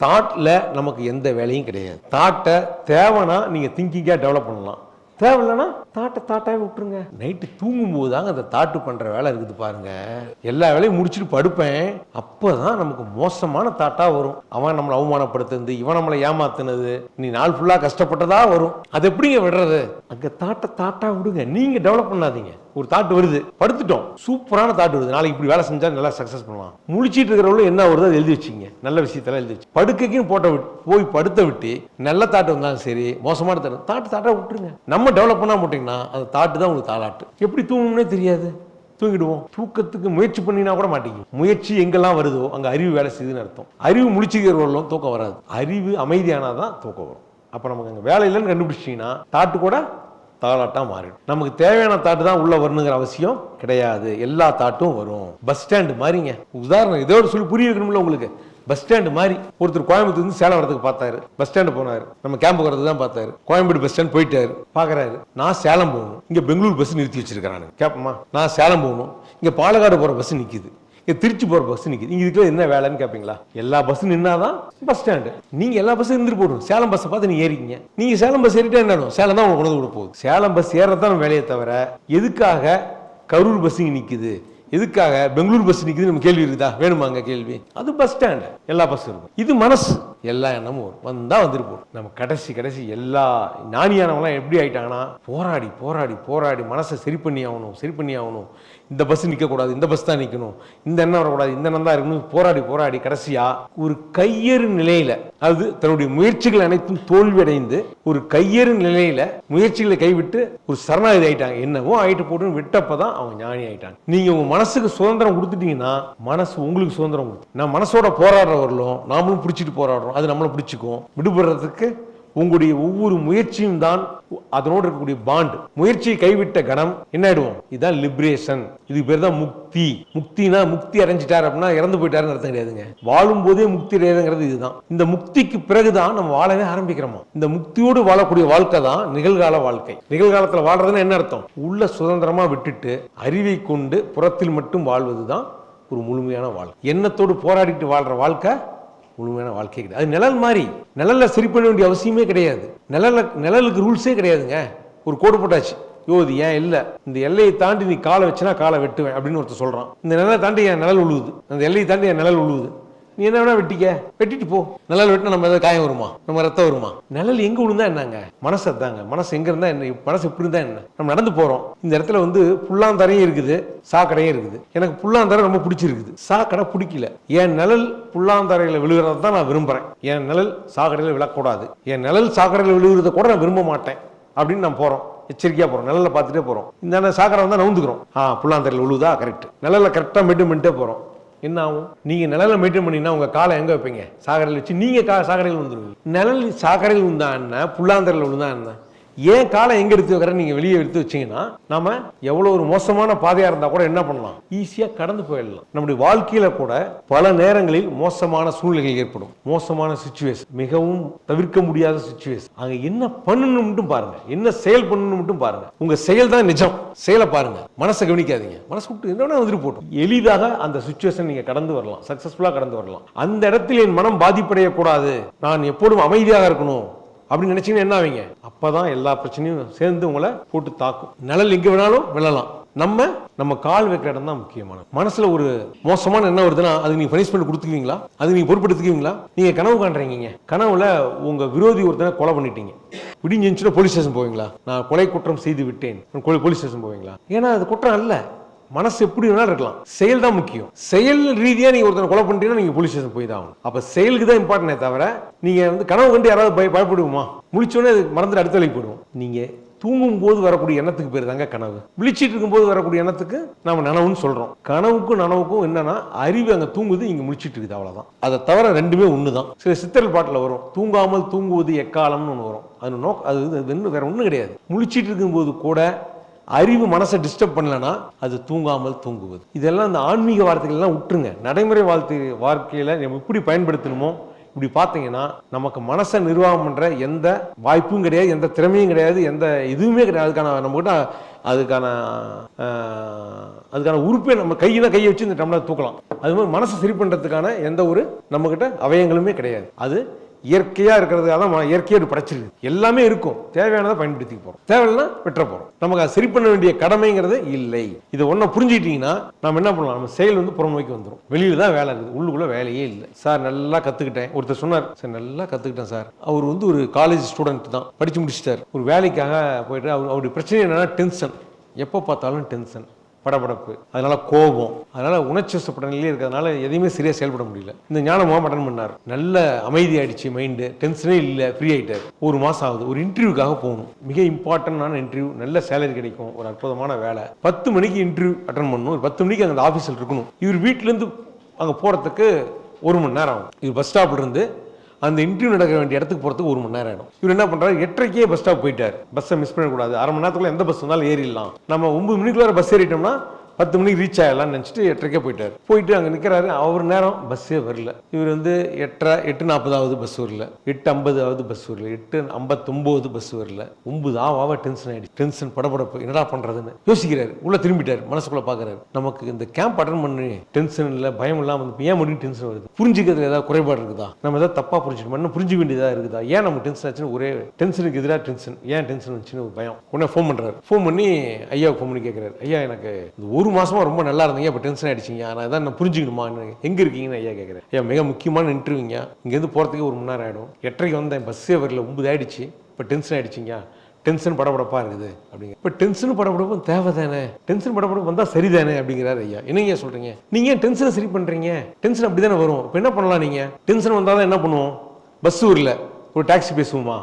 தாட்டில் நமக்கு எந்த வேலையும் கிடையாது. தாட்டை தேவைன்னா நீங்கள் திங்கிங்காக டெவலப் பண்ணலாம். தேவையில்லைன்னா தாட்டை தாட்டாக விட்டுருங்க. நைட்டு தூங்கும் போது தாங்க அந்த தாட்டு பண்ணுற வேலை இருக்குது பாருங்க. எல்லா வேலையும் முடிச்சுட்டு படுப்பேன். அப்போ தான் நமக்கு மோசமான தாட்டாக வரும். அவன் நம்மளை அவமானப்படுத்துனது இவன் நம்மளை ஏமாத்துனது. நீ நாள் ஃபுல்லாக கஷ்டப்பட்டதா வரும். அது எப்படிங்க விடுறது? அங்கே தாட்டை தாட்டாக விடுங்க. நீங்கள் டெவலப் பண்ணாதீங்க. ஒரு தாட்டு வருது. படுத்துட்டோம். சூப்பரான தாட்டு வருது. நாளைக்கு இப்படி வேலை செஞ்சா நல்லா சக்ஸஸ் பண்ணலாம். முழிச்சிட்டு இருக்கிறவங்களும் என்ன வருதோ அதை எழுதி வச்சிங்க. நல்ல விஷயத்தெல்லாம் எழுதி வச்சு. படுக்கைக்கும் போட்ட விட்டு போய் படுத்த விட்டு நல்ல தாட்டு வந்தாலும் சரி மோசமான தாட்டு தாட்டு தாட்டா விட்டுருங்க. நம்ம டெவலப் பண்ணா போட்டிங்கன்னா அந்த தாட்டு தான் உங்களுக்கு தாளாட்டு. எப்படி தூங்கணும்னே தெரியாது. தூங்கிடுவோம். தூக்கத்துக்கு முயற்சி பண்ணினா கூட மாட்டேங்க முயற்சி எங்கெல்லாம் வருதோ அங்கே அறிவு வேலை செய்யுதுன்னு அர்த்தம். அறிவு முடிச்சுக்கிறவர்களும் தூக்கம் வராது. அறிவு அமைதியானாதான் தூக்கம் வரும். அப்போ நமக்கு அங்கே வேலை இல்லைன்னு கண்டுபிடிச்சிங்கன்னா தாட்டு கூட தாளாட்டாக மாறிடும். நமக்கு தேவையான தாட்டு தான் உள்ளே வரணுங்கிற அவசியம் கிடையாது. எல்லா தாட்டும் வரும். பஸ் ஸ்டாண்டு மாதிரிங்க உதாரணம் இதோட சொல்லி புரிய வைக்கணும்ல உங்களுக்கு. பஸ் ஸ்டாண்டு மாதிரி ஒருத்தர் கோயம்புத்தூர் இருந்து சேலம் வரதுக்கு பார்த்தாரு. பஸ் ஸ்டாண்டு போனாரு. நம்ம கேம்பு வரது தான் பார்த்தாரு. கோயம்பேடு பஸ் ஸ்டாண்ட் போயிட்டாரு. பார்க்குறாரு. நான் சேலம் போகணும். இங்கே பெங்களூர் பஸ் நிறுத்தி வச்சிருக்கானு கேட்பமா நான் சேலம் போகணும். இங்கே பாலக்காடு போகிற பஸ் நிற்கிது இங்கே திருச்சி போகிற பஸ் நிற்கிது இங்கே இதுக்குள்ள என்ன வேலைன்னு கேட்பீங்களா எல்லா பஸ்ஸும் நின்னாதான் பஸ் ஸ்டாண்டு. நீங்கள் எல்லா பஸ்ஸும் இருந்துட்டு போடும் சேலம் பஸ்ஸை பார்த்து நீங்கள் ஏறிங்க நீங்கள் சேலம் பஸ் ஏறிட்டா என்ன சேலம் தான் உங்களுக்கு உணவு வந்து போகுது. சேலம் பஸ் ஏறதான் வேலையை தவிர எதுக்காக கரூர் பஸ் நிற்குது இதுக்காக எதுக்காக பெங்களூர் பஸ் நிக்குது நம்ம கேள்வி இருக்குதா? வேணுமாங்க கேள்வி? அது பஸ் ஸ்டாண்டு எல்லா பஸ் இருக்கும். இது மனசு. எல்லா எண்ணமும் வரும். வந்தால் வந்துட்டு போகும் நம்ம கடைசி கடைசி எல்லா ஞானியானவங்களாம் எப்படி ஆயிட்டாங்கன்னா போராடி போராடி போராடி மனசை சரி பண்ணி ஆகணும் சரி பண்ணி ஆகணும். இந்த பஸ் நிற்கக்கூடாது இந்த பஸ் தான் நிற்கணும் இந்த எண்ணம் வரக்கூடாது இந்த எண்ணம் தான் இருக்கணும் போராடி போராடி கடைசியாக ஒரு கையறு நிலையில் அது தன்னுடைய முயற்சிகள் அனைத்தும் தோல்வியடைந்து ஒரு கையறு நிலையில் முயற்சிகளை கைவிட்டு ஒரு சரணாகதி ஆயிட்டாங்க. என்னவோ ஆயிட்டு போட்டுன்னு விட்டப்பதான் அவங்க ஞானி ஆயிட்டாங்க. நீங்கள் உங்கள் மனசுக்கு சுதந்திரம் கொடுத்துட்டீங்கன்னா மனசு உங்களுக்கு சுதந்திரம் கொடுத்து நான் மனசோட போராடுறவர்களும் நாமளும் பிடிச்சிட்டு போராடுறோம். அது நம்மளை பிடிச்சிக்கும். விடுபடுறதுக்கு உங்களுடைய ஒவ்வொரு முயற்சியும் தான் அதனோடு இருக்கக்கூடிய பாண்ட் முயற்சியை கைவிட்ட கணம் என்ன ஆயிடுவோம்? இதுதான் லிபரேஷன் இது பேர் தான் முக்தி. முக்தினா முக்தி அடைஞ்சிட்டார் அப்படின்னா இறந்து போயிட்டாருன்னு அர்த்தம் கிடையாதுங்க. வாழும் போதே முக்தி அடையாதுங்கிறது இதுதான். இந்த முக்திக்கு பிறகுதான் நம்ம வாழவே ஆரம்பிக்கிறோமா? இந்த முக்தியோடு வாழக்கூடிய வாழ்க்கை தான் நிகழ்கால வாழ்க்கை. நிகழ்காலத்தில் வாழ்றதுன்னு என்ன அர்த்தம்? உள்ள சுதந்திரமா விட்டுட்டு அறிவை கொண்டு புறத்தில் மட்டும் வாழ்வது தான் ஒரு முழுமையான வாழ்க்கை. எண்ணத்தோடு போராடிட்டு வாழ்ற வாழ்க்கை முழுமையான வாழ்க்கை கிடையாது. அது நிழல் மாதிரி. நிழலில் சரி பண்ண வேண்டிய அவசியமே கிடையாது. நிழல நிழலுக்கு ரூல்ஸே கிடையாதுங்க. ஒரு கோடு போட்டாச்சு. யோ இது ஏன் இல்லை? இந்த எல்லையை தாண்டி நீ காலை வச்சுனா காலை வெட்டுவேன் அப்படின்னு ஒருத்தர் சொல்கிறான் இந்த நிழலை தாண்டி என் நிழல் உழுவுது. அந்த எல்லையை தாண்டி என் நிழல் உழுவுது. நீ என்ன வேணா வெட்டிக்க. வெட்டிட்டு போ. நிழல் வெட்டினா நம்ம ஏதாவது காயம் வருமா? நம்ம ரத்தம் வருமா? நிழல் எங்க விழுந்தா என்னங்க? மனசு அதாங்க. மனசு எங்க இருந்தா என்ன? மனசு இப்படி இருந்தா என்ன? நம்ம நடந்து போறோம். இந்த இடத்துல வந்து புல்லாந்தரையும் இருக்குது சாக்கடையும் இருக்குது. எனக்கு புல்லாந்தரை ரொம்ப பிடிச்சிருக்குது. சாக்கடை பிடிக்கல. என் நிழல் புல்லாந்தரையில விழுகிறத தான் நான் விரும்புறேன். என் நிழல் சாக்கடையில விழக்கூடாது. என் நிழல் சாக்கடையில விழுகிறத கூட நான் விரும்ப மாட்டேன். அப்படின்னு நான் போறோம். எச்சரிக்கையா போறோம். நிழல்ல பார்த்துட்டே போறோம். இந்த சாக்கடை வந்தா நவுந்துக்கிறோம். ஆ புல்லாந்தரையில் விழுதா? கரெக்ட் நிழல்ல கரெக்டா மெயின்டைன் பண்ணிட்டே போறோம். என்ன ஆகும் நீங்கள் நிழலில் மெயின்டைன் பண்ணீங்கன்னா உங்கள் காலை எங்கே வைப்பீங்க? சாகரையில் வச்சு நீங்கள் கா சாகரையில் விழுந்துருவீங்க நிழல் சாகரையில் விழுந்தா என்ன? புல்லாந்தரையில் விழுந்தா என்ன? ஏன் காலை எங்க எடுத்து வைக்கிற நீங்க வெளியே எடுத்து வச்சீங்கன்னா நம்ம எவ்வளவு ஒரு மோசமான பாதையா இருந்தா கூட என்ன பண்ணலாம்? ஈஸியா கடந்து போயிடலாம். நம்முடைய வாழ்க்கையில கூட பல நேரங்களில் மோசமான சூழ்நிலைகள் ஏற்படும். மோசமான சுச்சுவேஷன் மிகவும் தவிர்க்க முடியாத சுச்சுவேஷன் அங்க என்ன பண்ணணும் மட்டும் பாருங்க. என்ன செயல் பண்ணணும் மட்டும் பாருங்க. உங்க செயல் தான் நிஜம். செயலை பாருங்க. மனசை கவனிக்காதீங்க. மனசு விட்டு என்ன வந்துட்டு போட்டோம். எளிதாக அந்த சுச்சுவேஷன் நீங்க கடந்து வரலாம். சக்சஸ்ஃபுல்லா கடந்து வரலாம். அந்த இடத்தில் என் மனம் பாதிப்படையக்கூடாது. நான் எப்போதும் அமைதியாக இருக்கணும். அப்படின்னு நினைச்சீங்கன்னா என்ன ஆவீங்க? அப்பதான் எல்லா பிரச்சனையும் சேர்ந்து உங்களை போட்டு தாக்கும். நிழல் எங்க வேணாலும் விழலாம். நம்ம நம்ம கால் வைக்கிற இடம் தான் முக்கியமான மனசுல ஒரு மோசமான என்ன வருதுன்னா அதுக்கு நீங்க பனிஷ்மெண்ட் கொடுத்துக்குவீங்களா? அது நீங்க பொறுப்பெடுத்துக்குவீங்களா நீங்க கனவு காண்றீங்க. கனவுல உங்க விரோதி ஒருத்தனை கொலை பண்ணிட்டீங்க. விடிஞ்சிருச்சுன்னா போலீஸ் ஸ்டேஷன் போவீங்களா? நான் கொலை குற்றம் செய்து விட்டேன். போலீஸ் ஸ்டேஷன் போவீங்களா? ஏன்னா அது குற்றம் அல்ல. மனசு எப்படி வேணாலும் இருக்கலாம். செயல் தான் முக்கியம். செயல் ரீதியாக நீங்கள் ஒருத்தனை கொலை பண்ணுறீங்கன்னா நீங்கள் போலீஸ் ஸ்டேஷன் போய் தான் ஆகணும். அப்போ செயலுக்கு தான் இம்பார்ட்டனே தவிர நீங்கள் வந்து கனவு கண்டு யாராவது பய பயப்படுவோமா? முழிச்சோடனே அது மறந்துட்டு அடுத்த வழி போயிடுவோம். நீங்கள் தூங்கும் போது வரக்கூடிய எண்ணத்துக்கு பேர் தாங்க கனவு. விழிச்சிட்டு இருக்கும்போது வரக்கூடிய எண்ணத்துக்கு நம்ம நனவுன்னு சொல்கிறோம் கனவுக்கும் நனவுக்கும் என்னன்னா அறிவு அங்கே தூங்குது இங்கே முழிச்சிட்டு இருக்குது அவ்வளோதான் அதை தவிர ரெண்டுமே ஒன்று தான் சில சித்தல் பாட்டில் வரும். தூங்காமல் தூங்குவது எக்காலம்னு ஒன்று வரும். அது நோக் அது அது இன்னும் வேற ஒன்றும் கிடையாது. முழிச்சிட்டு இருக்கும்போது கூட அறிவு மனசை டிஸ்டர்ப் பண்ணலனா அது தூங்காமல் தூங்குவது. இதெல்லாம் இந்த ஆன்மீக வார்த்தைகள்லாம் விட்டுருங்க நடைமுறை வாழ்த்து வாழ்க்கையில் நம்ம எப்படி பயன்படுத்தணுமோ இப்படி பார்த்தீங்கன்னா நமக்கு மனசை நிர்வாகம் பண்ணுற எந்த வாய்ப்பும் கிடையாது எந்த திறமையும் கிடையாது எந்த இதுவுமே கிடையாது. அதுக்கான நம்மகிட்ட அதுக்கான அதுக்கான உறுப்பை நம்ம கையில கையை வச்சு இந்த டம்ளர் தூக்கலாம். அது மாதிரி மனசை சரி பண்ணுறதுக்கான எந்த ஒரு நம்மக்கிட்ட அவயங்களுமே கிடையாது. அது இயற்கையாக இருக்கிறது தான் இயற்கையாக படைச்சிருக்கு எல்லாமே இருக்கும். தேவையானதை பயன்படுத்திக்க போகிறோம் தேவையில்லைனா விட்டுற போகிறோம் நமக்கு அதை சரி பண்ண வேண்டிய கடமைங்கிறது இல்லை. இதை ஒன்றை புரிஞ்சுக்கிட்டீங்கன்னா நம்ம என்ன பண்ணலாம்? நம்ம செயல் வந்து புறநோக்கி வந்துடும் வெளியில் தான் வேலை இருக்குது. உள்ளுக்குள்ள வேலையே இல்லை. சார் நல்லா கற்றுக்கிட்டேன் ஒருத்தர் சொன்னார் சார் நல்லா கற்றுக்கிட்டேன் சார். அவர் வந்து ஒரு காலேஜ் ஸ்டூடெண்ட் தான். படித்து முடிச்சிட்டார். ஒரு வேலைக்காக போயிட்டு அவர் அவருடைய பிரச்சனை என்னென்னா டென்ஷன் எப்போ பார்த்தாலும் டென்ஷன் படபடப்பு அதனால கோபம் அதனால உணர்ச்சி வசப்பட்ட நிலையே இருக்கிறதுனால எதையுமே சரியா செயல்பட முடியல. இந்த ஞானமாக முகாம் அட்டன் பண்ணார். நல்ல அமைதி ஆயிடுச்சு மைண்டு டென்ஷனே இல்லை ஃப்ரீ ஆயிட்டார். ஒரு மாசம் ஆகுது. ஒரு இன்டர்வியூக்காக போகணும். மிக இம்பார்ட்டன்டான இன்டர்வியூ நல்ல சேலரி கிடைக்கும். ஒரு அற்புதமான வேலை. பத்து மணிக்கு இன்டர்வியூ அட்டன் பண்ணணும். ஒரு பத்து மணிக்கு அந்த ஆஃபீஸில் இருக்கணும். இவர் வீட்டிலேருந்து அங்கே போகிறதுக்கு ஒரு மணி நேரம் ஆகும். இவர் பஸ் ஸ்டாப்லேருந்து அந்த இன்டர்வியூ நடக்க வேண்டிய இடத்துக்கு போகிறதுக்கு ஒரு மணி நேரம் ஆகிடும் இவர் என்ன பண்ணுறாரு எட்டரைக்கே பஸ் ஸ்டாப் போயிட்டார். பஸ்ஸை மிஸ் பண்ணக்கூடாது அரை மணி நேரத்துக்குள்ள எந்த பஸ் வந்தாலும் ஏறிடலாம். நம்ம ஒன்பது மணிக்குள்ளே பஸ் ஏறிட்டோம்னா பத்து மணிக்கு ரீச் ஆகலாம்னு நினச்சிட்டு எட்டரைக்கே போயிட்டார். போயிட்டு அங்கே நிற்கிறாரு அவர் நேரம் பஸ்ஸே வரல. இவர் வந்து எட்டரை எட்டு நாற்பதாவது பஸ் வரல. எட்டு ஐம்பதாவது பஸ் வரல. எட்டு ஐம்பத்தொம்போது பஸ் வரல. ஒம்பது ஆவ டென்ஷன் ஆகிடுச்சு டென்ஷன் படபடப்பு என்னடா பண்ணுறதுன்னு யோசிக்கிறாரு. உள்ளே திரும்பிட்டார். மனசுக்குள்ளே பார்க்குறாரு நமக்கு இந்த கேம்ப் அட்டன் பண்ணி டென்ஷன் இல்லை பயம் இல்லாமல் வந்து ஏன் முடியும் டென்ஷன் வருது? புரிஞ்சுக்கிறதுல ஏதாவது குறைபாடு இருக்குதா? நம்ம ஏதாவது தப்பாக புரிஞ்சுக்கணும்? இன்னும் புரிஞ்சுக்க வேண்டியதாக இருக்குதா? ஏன் நம்ம டென்ஷன் ஆச்சுன்னு ஒரே டென்ஷனுக்கு எதிராக டென்ஷன் ஏன் டென்ஷன் வந்துச்சுன்னு ஒரு பயம். உடனே ஃபோன் பண்ணுறாரு ஃபோன் பண்ணி ஐயாவுக்கு ஃபோன் பண்ணி கேட்குறாரு ஐயா எனக்கு இந்த ஒரு மாசமா ரொம்ப நல்லா இருந்தீங்க இப்போ டென்ஷன் ஆகிடுச்சிங்க ஆனால் அதான் நான் புரிஞ்சுக்கணுமா? எங்கே இருக்கீங்கன்னு ஐயா கேட்குறேன் ஐயா மிக முக்கியமான இன்டர்வியூங்க இங்கேருந்து போகிறதுக்கு ஒரு மணி நேரம் ஆகிடும் எட்டரைக்கு வந்தேன். பஸ்ஸே வரல. ஒன்பது ஆகிடுச்சு இப்போ டென்ஷன் ஆகிடுச்சிங்க டென்ஷன் படபடப்பா இருக்குது. அப்படிங்க. இப்போ டென்ஷன் படபடப்பும் தேவை தானே டென்ஷன் படபடப்பு வந்தால் சரிதானே? அப்படிங்கிறாரு ஐயா. என்னங்க சொல்கிறீங்க நீங்கள் ஏன் டென்ஷனை சரி பண்ணுறீங்க டென்ஷன் அப்படி தானே வரும். இப்போ என்ன பண்ணலாம் நீங்கள் டென்ஷன் வந்தால் தான் என்ன பண்ணுவோம்? பஸ் வரல ஒரு டாக்ஸி பேசுவோமா?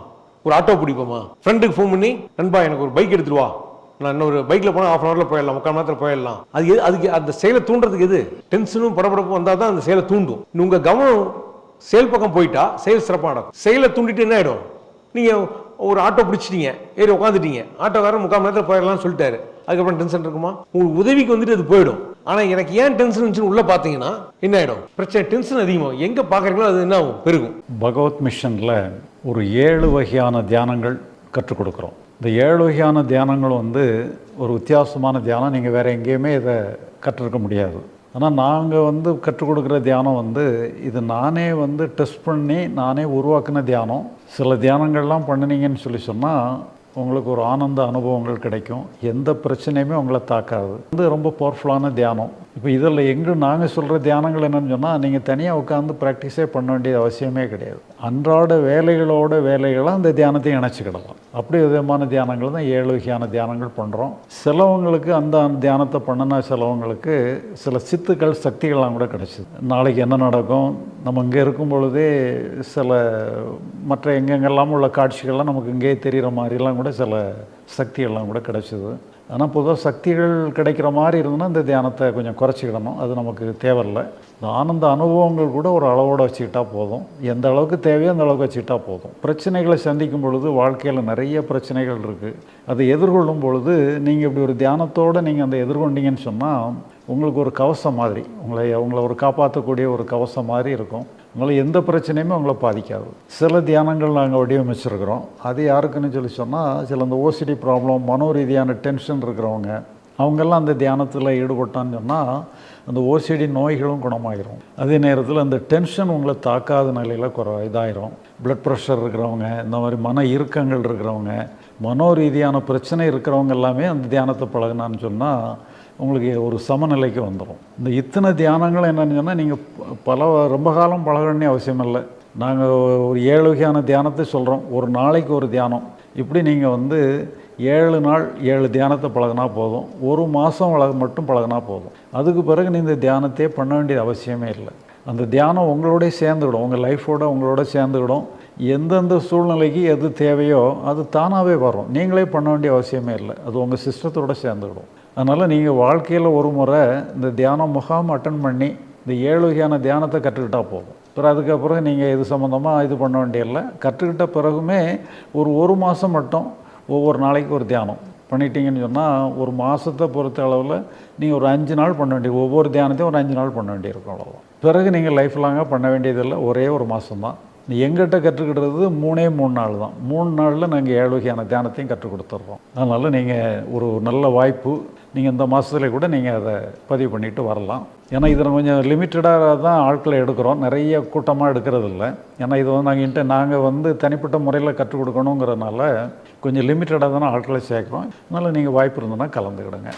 ஒரு ஆட்டோ பிடிப்போமா? ஃப்ரெண்டுக்கு ஃபோன் பண்ணி நண்பா எனக்கு ஒரு பைக் எடுத்துருவா வா. நான் இன்னொரு பைக்கில் போனால் ஆஃப் அன் அவரில் போயிடலாம் முக்கால் மணி நேரத்தில் போயிடலாம். அது எது அதுக்கு அந்த செயலை தூண்டுறதுக்கு எது? டென்ஷனும் படப்படப்பும் வந்தால் தான் அந்த செயலை தூண்டும். உங்கள் கவனம் செயல் பக்கம் போயிட்டா செயல் சிறப்பாக நடக்கும். செயலை தூண்டிட்டு என்ன ஆகிடும் நீங்கள் ஒரு ஆட்டோ பிடிச்சிட்டீங்க ஏறி உட்காந்துட்டீங்க ஆட்டோக்காரன் முக்கால் மணி நேரத்தில் போயிடலாம்னு சொல்லிட்டாரு. அதுக்கப்புறம் டென்ஷன் இருக்குமா? உங்களுக்கு உதவிக்கு வந்துட்டு அது போயிடும். ஆனால் எனக்கு ஏன் டென்ஷன் இருந்துச்சுன்னு உள்ளே பார்த்தீங்கன்னா என்ன ஆகிடும் பிரச்சனை டென்ஷன் அதிகமாகும். எங்கே பார்க்குறீங்களோ அது என்ன ஆகும்? பெருகும். பகவத் மிஷனில் ஒரு ஏழு வகையான தியானங்கள் கற்றுக் கொடுக்குறோம். இந்த ஏழு வகையான தியானங்கள் வந்து ஒரு வித்தியாசமான தியானம். நீங்கள் வேறு எங்கேயுமே இதை கற்றுருக்க முடியாது. ஆனால் நாங்கள் வந்து கற்றுக் கொடுக்குற தியானம் வந்து இது நானே வந்து டெஸ்ட் பண்ணி நானே உருவாக்கின தியானம். சில தியானங்கள்லாம் பண்ணினீங்கன்னு சொல்லி சொன்னால் உங்களுக்கு ஒரு ஆனந்த அனுபவங்கள் கிடைக்கும். எந்த பிரச்சனையுமே உங்களை தாக்காது. வந்து ரொம்ப பவர்ஃபுல்லான தியானம். இப்போ இதில் எங்கே நாங்கள் சொல்கிற தியானங்கள் என்னென்னு சொன்னால் நீங்கள் தனியாக உட்காந்து ப்ராக்டிஸே பண்ண வேண்டிய அவசியமே கிடையாது. அன்றாட வேலைகளோட வேலைகளாக அந்த தியானத்தை இணைச்சிக்கிடலாம். அப்படி விதமான தியானங்கள் தான் ஏழு வகையான தியானங்கள் பண்ணுறோம். சிலவங்களுக்கு அந்த தியானத்தை பண்ணினா சிலவங்களுக்கு சில சித்துக்கள் சக்திகள்லாம் கூட கிடைச்சிது. நாளைக்கு என்ன நடக்கும்? நம்ம இங்கே இருக்கும் பொழுதே சில மற்ற எங்கெங்கெல்லாம் உள்ள காட்சிகள்லாம் நமக்கு இங்கேயே தெரிகிற மாதிரிலாம் கூட சில சக்திகள்லாம் கூட கிடைச்சிது. ஆனால் பொதுவாக சக்திகள் கிடைக்கிற மாதிரி இருந்ததுன்னா இந்த தியானத்தை கொஞ்சம் குறைச்சிக்கிடணும். அது நமக்கு தேவையில்லை. இந்த ஆனந்த அனுபவங்கள் கூட ஒரு அளவோடு வச்சுக்கிட்டா போதும். எந்த அளவுக்கு தேவையோ அந்த அளவுக்கு வச்சுக்கிட்டா போதும். பிரச்சனைகளை சந்திக்கும் பொழுது வாழ்க்கையில் நிறைய பிரச்சனைகள் இருக்குது அதை எதிர்கொள்ளும் பொழுது நீங்கள் இப்படி ஒரு தியானத்தோடு நீங்கள் அந்த எதிர்கொண்டீங்கன்னு சொன்னால் உங்களுக்கு ஒரு கவசம் மாதிரி உங்களை உங்களை ஒரு காப்பாற்றக்கூடிய ஒரு கவசம் மாதிரி இருக்கும். அதனால் எந்த பிரச்சனையுமே உங்களை பாதிக்காது. சில தியானங்கள் நாங்கள் வடிவமைச்சிருக்கிறோம். அது யாருக்குன்னு சொல்லி சொன்னால் சில இந்த ஓசிடி ப்ராப்ளம் மனோ ரீதியான டென்ஷன் இருக்கிறவங்க அவங்கெல்லாம் அந்த தியானத்தில் ஈடுபட்டான்னு சொன்னால் அந்த ஓசிடி நோய்களும் குணமாயிரும். அதே நேரத்தில் அந்த டென்ஷன் உங்களை தாக்காத நிலையில் குறை இதாயிரும். பிளட் ப்ரெஷர் இருக்கிறவங்க இந்த மாதிரி மன இறுக்கங்கள் இருக்கிறவங்க மனோ ரீதியான பிரச்சனை இருக்கிறவங்க எல்லாமே அந்த தியானத்தை பழகினான்னு சொன்னால் உங்களுக்கு ஒரு சமநிலைக்கு வந்துடும். இந்த இத்தனை தியானங்கள் என்னென்னு சொன்னால் நீங்கள் பல ரொம்ப காலம் பழகணும்னே அவசியம் இல்லை. நாங்கள் ஒரு ஏழு வகையான தியானத்தை சொல்கிறோம் ஒரு நாளைக்கு ஒரு தியானம். இப்படி நீங்கள் வந்து ஏழு நாள் ஏழு தியானத்தை பழகினா போதும். ஒரு மாதம் வள மட்டும் பழகினா போதும். அதுக்கு பிறகு நீங்கள் இந்த தியானத்தையே பண்ண வேண்டிய அவசியமே இல்லை. அந்த தியானம் உங்களோடய சேர்ந்துக்கிடும் உங்கள் லைஃபோட உங்களோட சேர்ந்துக்கிடும் எந்தெந்த சூழ்நிலைக்கு எது தேவையோ அது தானாகவே வரும். நீங்களே பண்ண வேண்டிய அவசியமே இல்லை. அது உங்கள் சிஸ்டத்தோட சேர்ந்துவிடும். அதனால் நீங்கள் வாழ்க்கையில் ஒரு முறை இந்த தியான முகாம் அட்டன் பண்ணி இந்த ஏழு வகையான தியானத்தை கற்றுக்கிட்டால் போதும். அப்புறம் அதுக்கப்புறம் நீங்கள் இது சம்மந்தமாக இது பண்ண வேண்டியதில்லை. கற்றுக்கிட்ட பிறகுமே ஒரு ஒரு மாதம் மட்டும் ஒவ்வொரு நாளைக்கு ஒரு தியானம் பண்ணிட்டீங்கன்னு சொன்னால் ஒரு மாதத்தை பொறுத்த அளவில் நீங்கள் ஒரு அஞ்சு நாள் பண்ண வேண்டிய ஒவ்வொரு தியானத்தையும் ஒரு அஞ்சு நாள் பண்ண வேண்டியிருக்கும் அவ்வளோதான் பிறகு நீங்கள் லைஃப் லாங்காக பண்ண வேண்டியதில்லை. ஒரே ஒரு மாதம்தான் எங்கிட்ட கற்றுக்கிட்டது மூணே மூணு நாள் தான். மூணு நாளில் நாங்கள் ஏழு வகையான தியானத்தையும் கற்றுக் கொடுத்துட்றோம் அதனால் நீங்கள் ஒரு நல்ல வாய்ப்பு நீங்கள் இந்த மாதத்துல கூட நீங்கள் அதை பதிவு பண்ணிட்டு வரலாம். ஏன்னா இதில் கொஞ்சம் லிமிட்டடாக தான் ஆட்களை எடுக்கிறோம். நிறைய கூட்டமாக எடுக்கிறது இல்லை ஏன்னா இது வந்து நாங்கள் இன்ட்டு நாங்கள் வந்து தனிப்பட்ட முறையில் கற்றுக் கொடுக்கணுங்கிறதுனால கொஞ்சம் லிமிட்டடாக தானே ஆட்களை சேர்க்குறோம். அதனால் நீங்கள் வாய்ப்பு இருந்ததுன்னா கலந்துக்கிடுங்க.